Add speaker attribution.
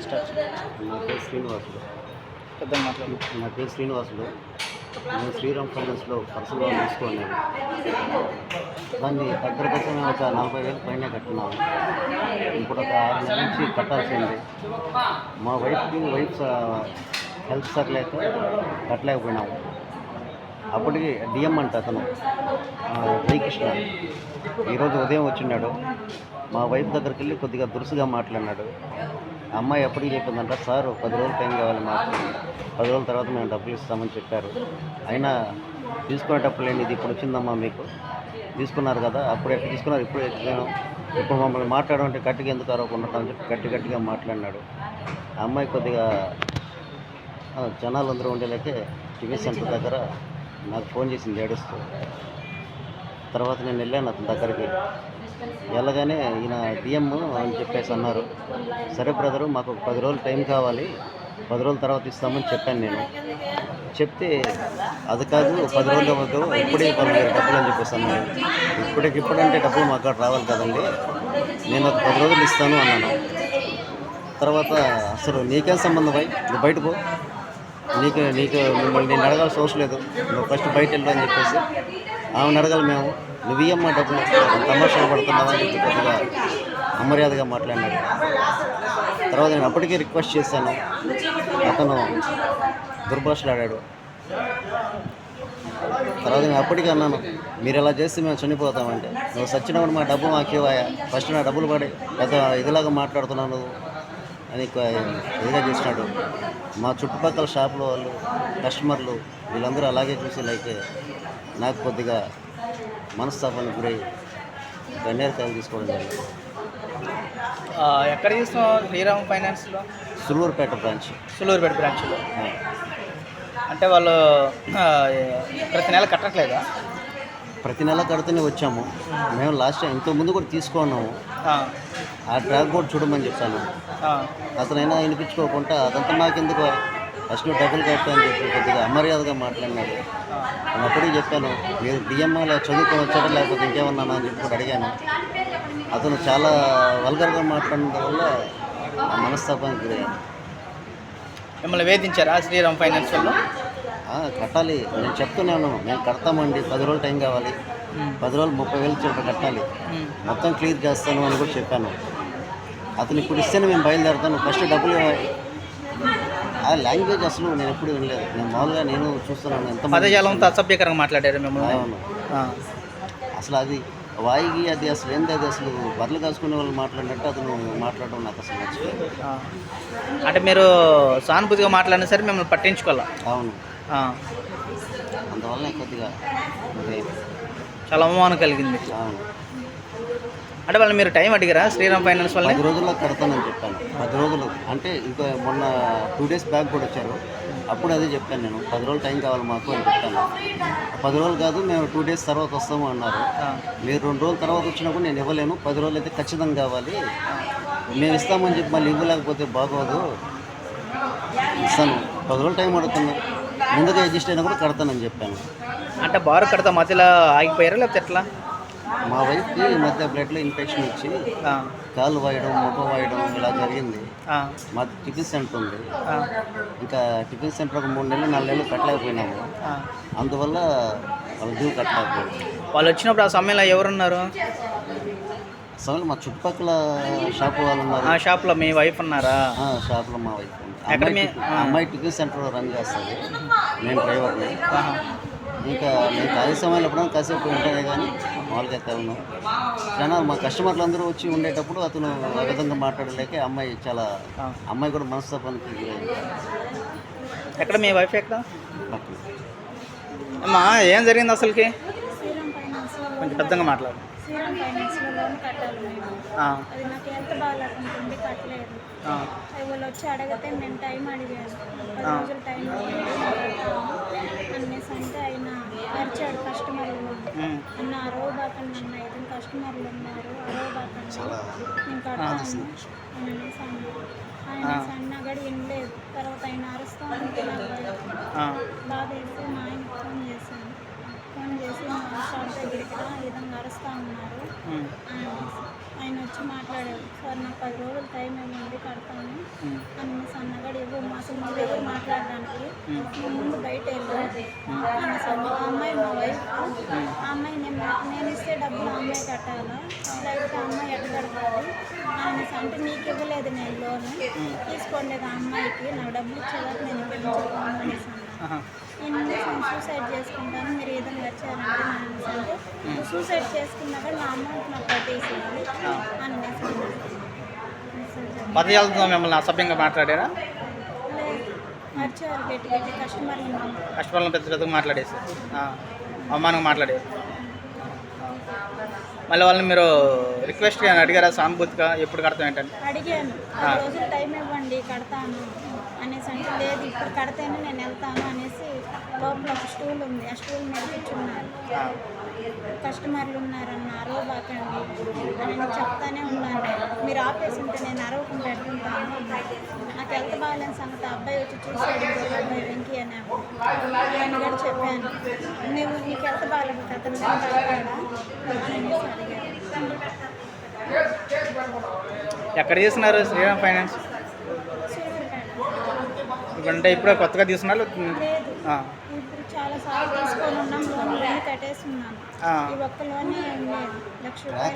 Speaker 1: నా పేరు శ్రీనివాసులు
Speaker 2: పెద్దగా మాట్లాడు.
Speaker 1: నా పేరు శ్రీనివాసులు నేను శ్రీరామ్ ఫైనాన్స్లో పర్సనల్ లోన్ తీసుకున్నాను దాన్ని దగ్గర దగ్గర ఒక నలభై వేలు పైన కట్టినాము ఇప్పుడు ఒక ఆరు నెలల నుంచి కట్టాల్సింది. మా వైఫ్కి వైఫ్ హెల్త్ సర్లేక కట్టలేకపోయినాము. అప్పటికి డిఎం అంట అతను ఆ, జయకృష్ణ ఈరోజు ఉదయం వచ్చిన్నాడు మా వైఫ్ దగ్గరికి వెళ్ళి కొద్దిగా దురుసుగా మాట్లాడినాడు. అమ్మాయి ఎప్పటికీ చెప్పిందంట సార్ పది రోజులు టైం కావాలి మాకు. పది రోజుల తర్వాత మేము డబ్బులు ఇస్తామని చెప్పారు. అయినా తీసుకునేటప్పుడు లేని ఇది ఇప్పుడు వచ్చిందమ్మా మీకు? తీసుకున్నారు కదా అప్పుడు ఎట్లా తీసుకున్నారు? ఇప్పుడు ఎట్లా ఇప్పుడు మమ్మల్ని మాట్లాడమంటే గట్టిగా ఎందుకు అరవకుండా అని చెప్పి గట్టి గట్టిగా మాట్లాడినాడు. ఆ అమ్మాయి కొద్దిగా జనాలు అందరూ ఉండేలాకే టిఫిన్ సెంటర్ దగ్గర నాకు ఫోన్ చేసింది ఏడుస్తూ. తర్వాత నేను వెళ్ళాను అతని దగ్గరికి. వెళ్ళగానే ఈయన డిఎం అని చెప్పేసి అన్నారు. సరే బ్రదరు మాకు ఒక పది రోజులు టైం కావాలి. పది రోజుల తర్వాత ఇస్తామని చెప్పాను నేను. చెప్తే అది కాదు పది రోజులు అవ్వదు ఇప్పుడే ఇవ్వాలి డబ్బులు అని చెప్పేసి అన్నాను ఇప్పటికి ఇప్పుడంటే డబ్బులు మాకు అక్కడ రావాలి కదండి. నేను ఒక పది రోజులు ఇస్తాను అన్నాను. తర్వాత అసలు నీకేం సంబంధం అయ్యి నువ్వు బయట పో. నీకు నీకు మిమ్మల్ని నేను అడగాల్సిన అవసరం లేదు. నువ్వు ఫస్ట్ బయట వెళ్ళు అని చెప్పేసి. ఆమెను అడగాలి మేము. నువ్వు ఇయ్యమ్మా డబ్బులు తమాషాలు పడుతున్నావా అని చెప్పి కొద్దిగా అమర్యాదగా మాట్లాడినాడు. తర్వాత నేను అప్పటికే రిక్వెస్ట్ చేశాను. అతను దుర్భాషలాడాడు. తర్వాత నేను అప్పటికే అన్నాను మీరు ఇలా చేస్తే మేము చనిపోతామంటే. నువ్వు సచ్చినప్పుడు మా డబ్బు మాకేవాయా ఫస్ట్ నా డబ్బులు పడి పెద్ద ఇదిలాగా మాట్లాడుతున్నావు నువ్వు. అని ఇదిగా చేసినాడు. మా చుట్టుపక్కల షాపుల వాళ్ళు కస్టమర్లు వీళ్ళందరూ అలాగే చూసి లైక్ నాకు కొద్దిగా మనస్తాపానికి గురై గన్నేరకాయలు తీసుకోవడం జరిగింది.
Speaker 2: ఎక్కడ చూస్తాం శ్రీరామ్ ఫైనాన్స్లో?
Speaker 1: సులూరుపేట బ్రాంచ్.
Speaker 2: సులూరుపేట బ్రాంచ్లో. అంటే వాళ్ళు ప్రతి నెల కట్టట్లేదా?
Speaker 1: ప్రతి నెల కడితేనే వచ్చాము. మేము లాస్ట్ టైం ఇంతకు ముందు కూడా తీసుకున్నాము.
Speaker 2: ఆ,
Speaker 1: ట్రాక్ బోర్డ్ చూడమని చెప్పాను.
Speaker 2: ఆ,
Speaker 1: అతనైనా వినిపించుకోకుండా అదంతా నాకెందుకు ఫస్ట్ డబ్బులు కట్టా అని చెప్పి కొద్దిగా అమర్యాదగా మాట్లాడినాడు. నేను అప్పటికి చెప్పాను మీరు డిఎంఆలో చదువుకొని వచ్చాడా లేకపోతే ఇంకేమన్నా అని చెప్పి కూడా అడిగాను. అతను చాలా వల్గర్గా మాట్లాడడం వల్ల మనస్తాపానికి గురయ్యాను.
Speaker 2: మిమ్మల్ని వేధించారా శ్రీరామ్
Speaker 1: ఆ, కట్టాలి. నేను చెప్తూనే ఉన్నాను మేము కడతామండి. పది రోజులు టైం కావాలి. పది రోజులు ముప్పై వేలు చెప్పి కట్టాలి. మొత్తం క్లియర్ చేస్తాను అని కూడా చెప్పాను. అతను ఇప్పుడు ఇస్తేనే మేము బయలుదేరుతాను. ఫస్ట్ డబ్బులు ఇవ్వాలి. ఆ లాంగ్వేజ్ అసలు నేను ఎప్పుడు వినలేదు. నేను మామూలుగా నేను చూస్తున్నాను ఎంత
Speaker 2: పదజాలంతో అసభ్యకరంగా మాట్లాడారు మిమ్మల్ని.
Speaker 1: అసలు అది వాయిగి అది అసలు ఏంది అది అసలు బర్రెలు కాసుకునే వాళ్ళు మాట్లాడినట్టు అతను మాట్లాడడం నాకు అసలు నచ్చలేదు.
Speaker 2: అంటే మీరు సానుభూతిగా మాట్లాడినా సరే మిమ్మల్ని పట్టించుకోవాలా?
Speaker 1: అవును. అందువల్ల కొద్దిగా.
Speaker 2: చాలా అవమానం కలిగింది అంటే వాళ్ళు మీరు టైం అడిగారా? శ్రీరామ్ ఫైనాన్స్ వాళ్ళని?
Speaker 1: పది రోజుల్లో కడతానని చెప్పాను. పది రోజులు. అంటే ఇంకా మొన్న టూ డేస్ బ్యాక్ కూడా వచ్చారు. అప్పుడు అదే చెప్పాను నేను. పది రోజులు టైం కావాలి మాకు అని చెప్పాను. పది రోజులు కాదు మేము టూ డేస్ తర్వాత వస్తాము అన్నారు. మీరు రెండు రోజుల తర్వాత వచ్చినప్పుడు నేను ఇవ్వలేను. పది రోజులు అయితే ఖచ్చితంగా కావాలి. మేము ఇస్తామని చెప్పి మళ్ళీ ఇవ్వలేకపోతే బాగోదు. ఇస్తాను. పది రోజులు టైం అడుగుతున్నా ముందుగా అడ్జస్ట్ అయినా కూడా కడతానని చెప్పాను.
Speaker 2: అంటే బారు కడతా మధ్యలో ఆగిపోయారా లేకపోతే ఎట్లా?
Speaker 1: మా వైఫ్కి ఈ మధ్య బ్లడ్లో ఇన్ఫెక్షన్ వచ్చి కాలు వాయడం ముఖం వాయడం ఇలా జరిగింది. మా టిఫిన్ సెంటర్ ఉంది. ఇంకా టిఫిన్ సెంటర్ ఒక మూడు నెలలు నాలుగు నెలలు కట్టలేకపోయినాము. అందువల్ల వాళ్ళ డ్యూ కట్టలేకపోయాడు
Speaker 2: వాళ్ళు వచ్చినప్పుడు ఆ సమయంలో ఎవరున్నారు?
Speaker 1: అసలు మా చుట్టుపక్కల షాప్ వాళ్ళు ఉన్నారు.
Speaker 2: ఆ షాప్లో మీ వైఫ్ ఉన్నారా?
Speaker 1: ఆ, షాప్లో మా వైఫ్.
Speaker 2: ఎక్కడ
Speaker 1: అమ్మాయి
Speaker 2: మీ-
Speaker 1: టిఫిన్- అమ్మాయి టిఫిన్ సెంటర్ రన్ చేస్తుంది నేను డ్రైవర్ని. ఇంకా నేను ఖాళీ సమయంలో ఎప్పుడైనా కాసేపు ఉంటానే కానీ మామూలుగా అయితే ఉన్నాను జనాలు మా కస్టమర్లు అందరూ వచ్చి ఉండేటప్పుడు అతను ఆ విధంగా మాట్లాడలేక అమ్మాయి చాలా. అమ్మాయి కూడా మనస్తాపానికి గురైంది
Speaker 2: ఎక్కడ మీ వైఫ్ ఎక్కడ. అమ్మా ఏం జరిగింది అసలుకి కొంచెం పెద్దగా మాట్లాడు
Speaker 3: శ్రీరామ్ ఫైనాన్స్లో లోన్ కట్టాలి మేము అది నాకు హెల్త్ బాగాలేకుంటుంది కట్టలేదు. వాళ్ళు వచ్చి అడిగితే నేను టైం అడిగాను పది. రోజులు టైం అనేసి అంటే ఆయన అరిచాడు కస్టమర్లు. అన్న అరవ బాకండి అన్న కస్టమర్లు ఉన్నారు. అరవ నేను కడతాను అని అనేసి అన్నారు ఆయన సన్నగడి వినలేదు. తర్వాత ఆయన అరుస్తూ ఉంటే నాకు బాధ వేసి మా ఆయనకి ఫోన్ చేశాను. ఫోన్ చేసి మా షాప్ దగ్గరికి రా విధంగా అరుస్తూ ఉన్నారు ఆయన- వచ్చి మాట్లాడారు. సార్ నాకు పది రోజులు టైం ఇవ్వండి కడతాను. అన్ని సన్నగాడు ఇవ్వు మా దగ్గర మాట్లాడడానికి ముందు బయట వెళ్ళు అన్న సన్న ఆ అమ్మాయి మా వైఫ్. ఆ అమ్మాయి నేను నేను ఇస్తే డబ్బులు అమ్మాయి కట్టాలా? లేకపోతే అమ్మాయి ఎట్ట కడతాది? ఆయన అంటే నీకు ఇవ్వలేదు నేను లోన్. తీసుకోలేదు ఆ అమ్మాయికి. నాకు డబ్బులు ఇచ్చేదాకా నేను ఇప్పించుకోను అనేసి అన్నాను. నేను సూసైడ్ చేసుకుంటాను. మీరు ఏదైనా నువ్వు సూసైడ్ చేసుకున్నాక నా అమౌంట్ నాకు కట్టేసేయాలి అనేసి అన్నాడు. మెసేజ్ చేశాను.
Speaker 2: పదజాలతో మిమ్మల్ని అసభ్యంగా మాట్లాడారా?
Speaker 3: లేదు. మర్చారు గట్టి గట్టి కస్టమర్లు ఉన్నాం.
Speaker 2: కష్టపడాలని పెద్ద పెద్దగా మాట్లాడేసి అవమానంగా మాట్లాడారు. మళ్ళీ వాళ్ళని మీరు రిక్వెస్ట్ అడిగారా? సానుభూతిగా ఎప్పుడు కడతాం ఏంటని?
Speaker 3: అడిగాను. టైం ఇవ్వండి కడతాను. అనేసి అంటే లేదు ఇప్పుడు కడితేనే నేను వెళ్తాను అనేసి లోపల ఒక స్టూల్ ఉంది. ఆ స్టూల్ మీద కూర్చున్నారు. కస్టమర్లు ఉన్నారన్న అరవబాకండి అని నేను చెప్తానే ఉన్నాను. మీరు ఆపేసి ఉంటే నేను అరవకుండా పెట్టుకుంటాను నాకు హెల్త్ బాగాలేని సంగతి ఆ అబ్బాయి వచ్చి చూసాడు అబ్బాయి వెంకీ అనే ఆయన కూడా చెప్పాను. నువ్వు నీకు హెల్త్ బాగాలేదు అతను
Speaker 2: ఎక్కడ చేస్తున్నారు శ్రీరామ్ ఫైనాన్స్? ఇప్పుడంటే ఇప్పుడే కొత్తగా తీసుకున్నారు?
Speaker 3: లేదు.
Speaker 2: ఆ,
Speaker 3: ఇప్పుడు చాలా సార్లు తీసుకొని ఉన్నాం లోన్. ఈ ఒక్క లోనే లేదు లక్ష రూపాయలు.